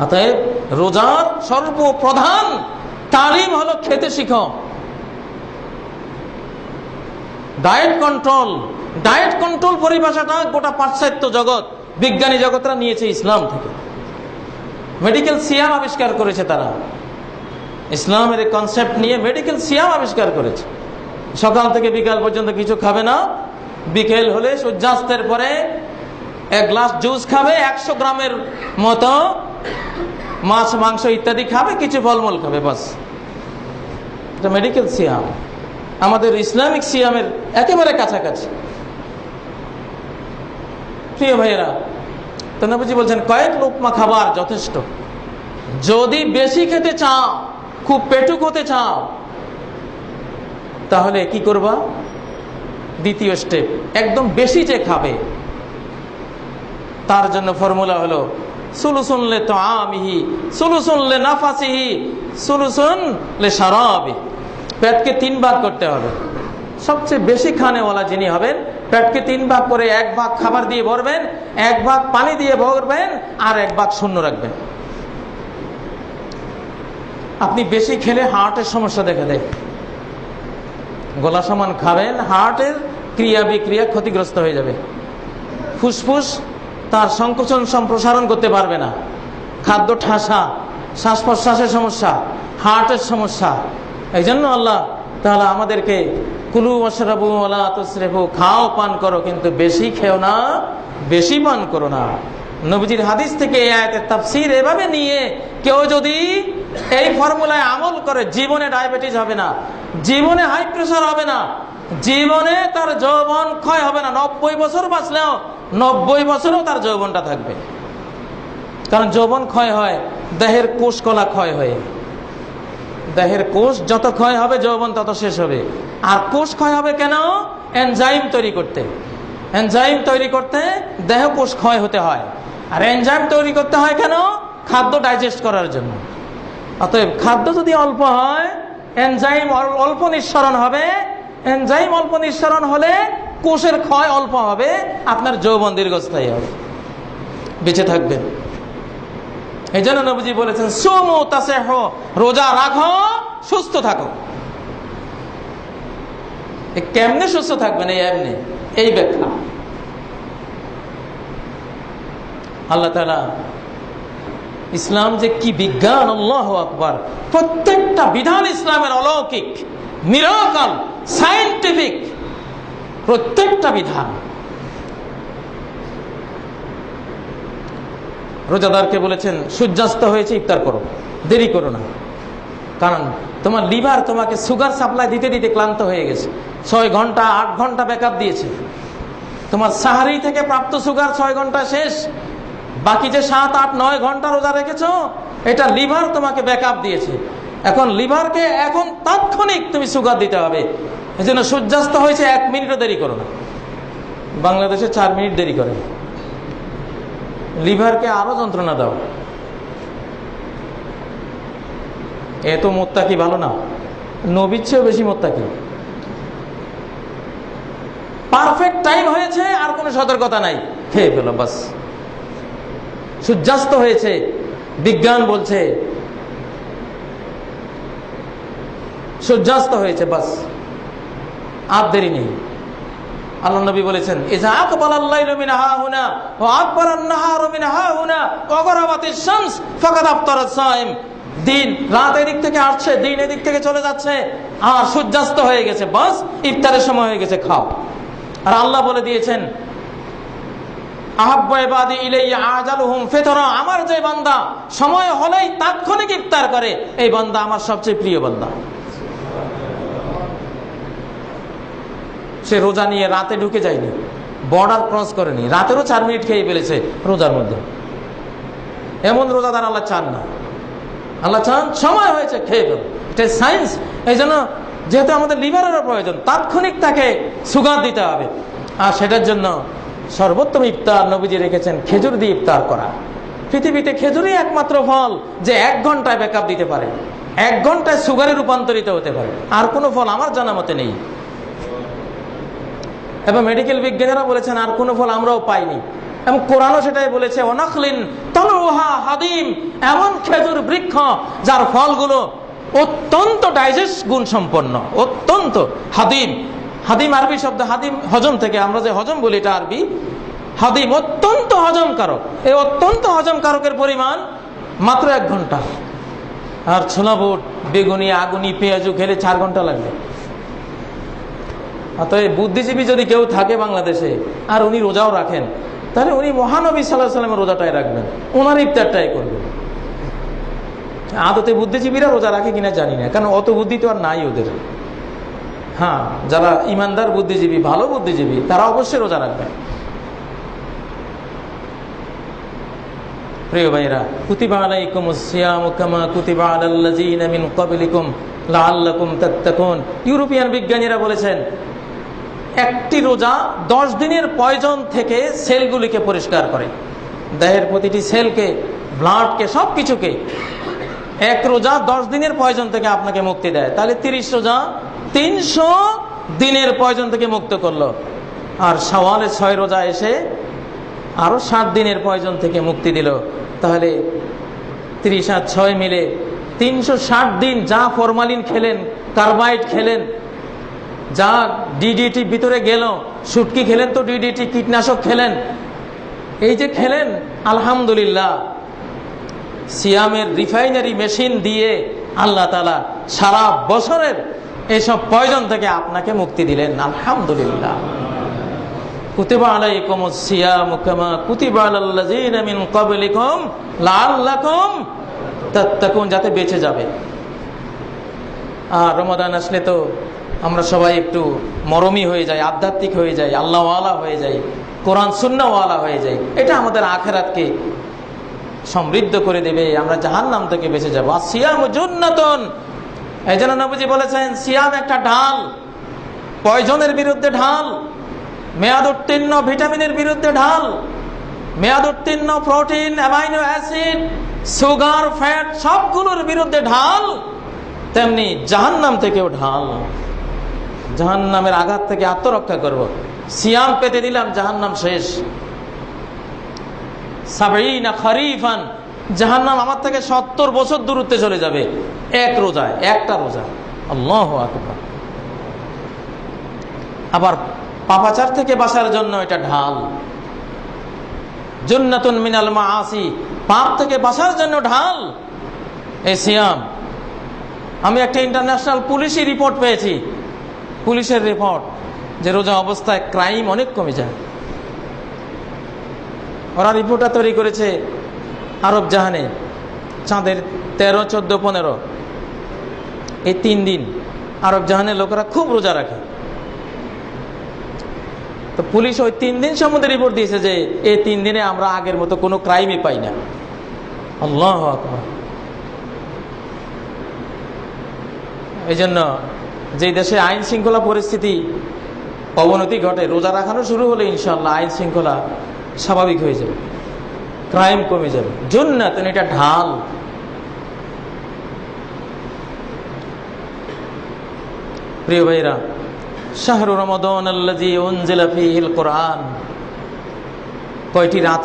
অতএব রোজার সর্বপ্রধান তালিম হলো খেতে শিখ। Diet control. ডায়েট কন্ট্রোল পরিভাষাটা গোটা পাশ্চাত্য জগৎ, বিজ্ঞানী জগৎরা নিয়েছে ইসলাম থেকে। মেডিকেল সিয়াম আবিষ্কার করেছে তারা। ইসলামের কনসেপ্ট নিয়ে মেডিকেল সিয়াম আবিষ্কার করেছে। সকাল থেকে বিকাল পর্যন্ত কিছু খাবে না। বিকেল হলে সূর্যাস্তের পরে এক গ্লাস জুস খাবে একশো গ্রামের মতো। মাছ, মাংস ইত্যাদি খাবে, কিছু ফলমূল খাবে, বাস। এটা মেডিকেল সিয়াম। আমাদের ইসলামিক সিয়ামের একেবারে কাছাকাছি। প্রিয় ভাইয়েরা, তো বলছেন, কয়েক লোকমা খাবার যথেষ্ট। যদি বেশি খেতে চাও, খুব পেটুক হতে চাও, তাহলে কি করবা? দ্বিতীয় স্টেপ একদম বেশি যে খাবে, তার জন্য ফর্মুলা হলো সুলুসুনলে তো আমিহি সুলুসুনলে নাফাসিহি সুলুসুনলে সারাবি পেটকে তিন ভাগ করতে হবে। সবচেয়ে বেশি খানেওয়ালা যিনি হবেন, পেটকে তিন ভাগ করে এক ভাগ খাবার দিয়ে ভরবেন, এক ভাগ পানি দিয়ে ভরবেন, আর এক ভাগ শূন্য রাখবেন। আপনি বেশি খেলে হার্টের সমস্যা দেখা দেয়। গলা সমান খাবেন, হার্টের ক্রিয়া বিক্রিয়া ক্ষতিগ্রস্ত হয়ে যাবে। ফুসফুস তার সংকোচন সম্প্রসারণ করতে পারবে না। খাদ্য ঠাসা শ্বাস প্রশ্বাসের সমস্যা, হার্টের সমস্যা এই জন্য আল্লাহ তাহলে আমাদেরকে কুলু মশরাবু আলা তসরেফু খাও, পান করো, কিন্তু বেশি খেও না, বেশি পান করো না। নবীজির হাদিস থেকে এই আয়াতের তাফসির এভাবে নিয়ে কেউ যদি এই ফর্মুলায় আমল করে, জীবনে ডায়াবেটিস হবে না, জীবনে হাই প্রেশার হবে না জীবনে তার যৌবন ক্ষয় হবে না। নব্বই বছর বাঁচলেও নব্বই বছরও তার যৌবনটা থাকবে। কারণ যৌবন ক্ষয় হয়, দেহের কোষ কলা ক্ষয় হয়ে। দেহের কোষ যত ক্ষয় হবে, যৌবন তত শেষ হবে। আর কোষ ক্ষয় হবে কেন? এনজাইম তৈরি করতে। এনজাইম তৈরি করতে দেহ কোষ ক্ষয় হতে হয়। আর এনজাইম তৈরি করতে হয় কেন? খাদ্য ডাইজেস্ট করার জন্য। অতএব খাদ্য যদি অল্প হয়, এনজাইম অল্প নিঃসরণ হবে এনজাইম অল্প নিঃসরণ হলে কোষের ক্ষয় অল্প হবে, আপনার যৌবন দীর্ঘস্থায়ী হবে। বেঁচে থাকবেন। এই জন্য নবীজি বলেছেন, সোমো তাসে রোজা রাখো, সুস্থ থাকো। কেমনে সুস্থ থাকবেন? এই এমনি, এই ব্যাখ্যা। আল্লাহ তালা ইসলাম যে কি বিজ্ঞান, আল্লাহ আকবর। প্রত্যেকটা বিধান ইসলামের অলৌকিক মিরাকাল সাইন্টিফিক প্রত্যেকটা বিধান। রোজাদারকে বলেছেন, সূর্যাস্ত হয়েছে, ইফতার করো। দেরি করো না। কারণ তোমার লিভার তোমাকে সুগার সাপ্লাই দিতে দিতে ক্লান্ত হয়ে গেছে। ছয় ঘণ্টা, আট ঘণ্টা ব্যাকআপ দিয়েছে। তোমার সাহারি থেকে প্রাপ্ত সুগার ছয় ঘণ্টা শেষ। বাকি যে সাত, আট, নয় ঘণ্টা রোজা রেখেছ, এটা লিভার তোমাকে ব্যাকআপ দিয়েছে। এখন লিভারকে এখন তাৎক্ষণিক তুমি সুগার দিতে হবে। এই জন্য সূর্যাস্ত হয়েছে এক মিনিটও দেরি করো না। বাংলাদেশে চার মিনিট দেরি করে। লিভারকে আরও যন্ত্রণা দাও। এত মোত্তাকি ভালো না। নবীর চেয়েও বেশি মোত্তাকি। পারফেক্ট টাইম হয়েছে, আর কোনো সতর্কতা নাই। খেয়ে ফেল, বাস। সূর্যাস্ত হয়েছে, বিজ্ঞান বলছে সূর্যাস্ত হয়েছে, বাস। আর দেরি নেই। আল্লাহ নবী বলেছেন ইজা আকবাল আল্লাইলু মিন হাহুনা ওয়া আকবার আন-নাহারু মিন হাহুনা ওয়া গরাবাতিশ শামস ফাকাদ আফতারাত সাইম। দিন রাত এদিক থেকে আসছে, দিন এদিক থেকে চলে যাচ্ছে, আর সূর্যাস্ত হয়ে গেছে, বাস। ইফতারের সময় হয়ে গেছে, খাও। আর আল্লাহ বলে দিয়েছেন আমার যে বান্দা সময় হলেই তাৎক্ষণিক ইফতার করে, এই বান্দা আমার সবচেয়ে প্রিয় বান্দা। সে রোজা নিয়ে রাতে ঢুকে যায়নি বর্ডার ক্রস করেনি, রাতেরও চার মিনিট খেয়ে ফেলেছে রোজার মধ্যে। এমন রোজাদার আল্লাহ চান না। আল্লাহ চান সময় হয়েছে, খেয়ে ফেলো এটা সায়েন্স এই জন্য যেহেতু আমাদের লিভারেরও প্রয়োজন, তাৎক্ষণিক তাকে সুগার দিতে হবে। আর সেটার জন্য সর্বোত্তম ইফতার নবীজি রেখেছেন, খেজুর দিয়ে ইফতার করা। পৃথিবীতে খেজুরই একমাত্র ফল যে এক ঘন্টায় ব্যাকআপ দিতে পারে। এক ঘন্টায় সুগারে রূপান্তরিত হতে পারে। আর কোনো ফল আমার জানা মতে নেই। এবং মেডিকেল বিজ্ঞানীরা বলেছেন, আর কোনো ফল আমরাও পাইনি। এবং কোরআনও সেটাই বলেছে অনাখলিন তলুহা হাদিম, এমন খেজুর বৃক্ষ যার ফলগুলো অত্যন্ত ডাইজেস্ট গুণ সম্পন্ন অত্যন্ত হাদিম। হাদিম আরবি শব্দ, হাদিম হজম থেকে, আমরা যে হজম বলি এটা আরবি, হাদিম অত্যন্ত হজমকারক। এই অত্যন্ত হজমকারকের পরিমাণ মাত্র এক ঘণ্টা। আর ছোলা বুট বেগুনি, আগুনি, পেঁয়াজু খেলে চার ঘণ্টা লাগবে। অতএব বুদ্ধিজীবী যদি কেউ থাকে বাংলাদেশে আর উনি রোজাও রাখেন, তাহলে উনি মহানবী সাল্লাহ সাল্লামের রোজাটাই রাখবেন ওনার ইফতারটাই করবেন। আদতে বুদ্ধিজীবীরা রোজা রাখে কিনা জানি না, কারণ অত বুদ্ধি তো আর নাই ওদের। হ্যাঁ যারা ইমানদার বুদ্ধিজীবী, ভালো বুদ্ধিজীবী, তারা অবশ্যই রোজা রাখবেন প্রিয় ভাইরা কুতিবা আলাইকুম সিয়াম কামা কুতিবা আলাল্লাযিনা মিন ক্বাবলিকুম লাআল্লাকুম তাত্তাকুন। ইউরোপিয়ান বিজ্ঞানীরা বলেছেন একটি রোজা দশ দিনের পয়জন থেকে সেলগুলিকে পরিষ্কার করে। দেহের প্রতিটি সেলকে, ব্লাডকে সব কিছুকে এক রোজা দশ দিনের পয়জন থেকে আপনাকে মুক্তি দেয়। তাহলে তিরিশ রোজা তিনশো দিনের পয়জন থেকে মুক্ত করল। আর সওয়ালে ছয় রোজা এসে আরও সাত দিনের প্রয়োজন থেকে মুক্তি দিল। তাহলে তিরিশ আর ছয় মিলে তিনশো ষাট দিন যা ফরমালিন খেলেন, কার্বাইড খেলেন যা ডিডিটি ভিতরে গেল সুটকি খেলেন তো ডিডিটি কীটনাশক খেলেন। এই যে খেলেন, আলহামদুলিল্লাহ। সিয়ামের রিফাইনারি মেশিন দিয়ে আল্লাহ তালা সারা বছরের এসব প্রয়োজন থেকে আপনাকে মুক্তি দিলেন, আলহামদুলিল্লাহ। যাতে বেঁচে যাবে। আর রমাদান আসলে তো আমরা সবাই একটু মরমি হয়ে যাই, আধ্যাত্মিক হয়ে যাই, আল্লাহওয়ালা হয়ে যাই, কোরআন সুন্নাওয়ালা হয়ে যাই, এটা আমাদের আখেরাতকে সমৃদ্ধ করে দেবে, আমরা জাহান্নাম থেকে বেঁচে যাব। আর সিয়াম জুন্নাতন। এই জন্য নবীজি বলেছেন, সিয়াম একটা ঢাল, পয়জনের বিরুদ্ধে ঢাল মেয়াদ উত্তীর্ণ ভিটামিনের বিরুদ্ধে ঢাল মেয়াদ উত্তীর্ণ protein, amino acid, sugar, fat, সবগুলোর বিরুদ্ধে ঢাল, তেমনি জাহান্নাম থেকেও ঢাল। জাহান্নামের আঘাত থেকে আত্মরক্ষা করব। সিয়াম পেতে দিলাম, জাহান্নাম শেষ। সাবরিনা খরিফান, জাহান্নাম আমার থেকে সত্তর বছর দূরত্বে চলে যাবে। এক রোজায় একটা রোজা। আল্লাহ আবার পাপাচার থেকে বাঁচার জন্য এটা ঢাল। জুন্নাতুন মিনাল মাআসি, পাপ থেকে বাঁচার জন্য ঢাল। এই সিয়াম। আমি একটা ইন্টারন্যাশনাল পুলিশি রিপোর্ট পেয়েছি। পুলিশের রিপোর্ট যে রোজা অবস্থায় ক্রাইম অনেক কমে যায়। ওরা রিপোর্টটা তৈরি করেছে আরব জাহানে, চাঁদের তেরো, চোদ্দ, পনেরো। এই তিন দিন আরব জাহানের লোকেরা খুব রোজা রাখে। তো পুলিশ ওই তিন দিন সম্বন্ধে রিপোর্ট দিয়েছে যে এই তিন দিনে আমরা আগের মতো কোনো ক্রাইমই পাই না। আল্লাহ এই জন্য যে দেশে আইন শৃঙ্খলা পরিস্থিতি অবনতি ঘটে, রোজা রাখানো শুরু হলে ইনশাল্লাহ আইন শৃঙ্খলা স্বাভাবিক হয়ে যাবে, ক্রাইম কমে যাবে। জন্নাত এটা ঢাল। প্রিয় ভাইরা শাহরু রমদন আল্লাজি কোরআন। কয়টি রাত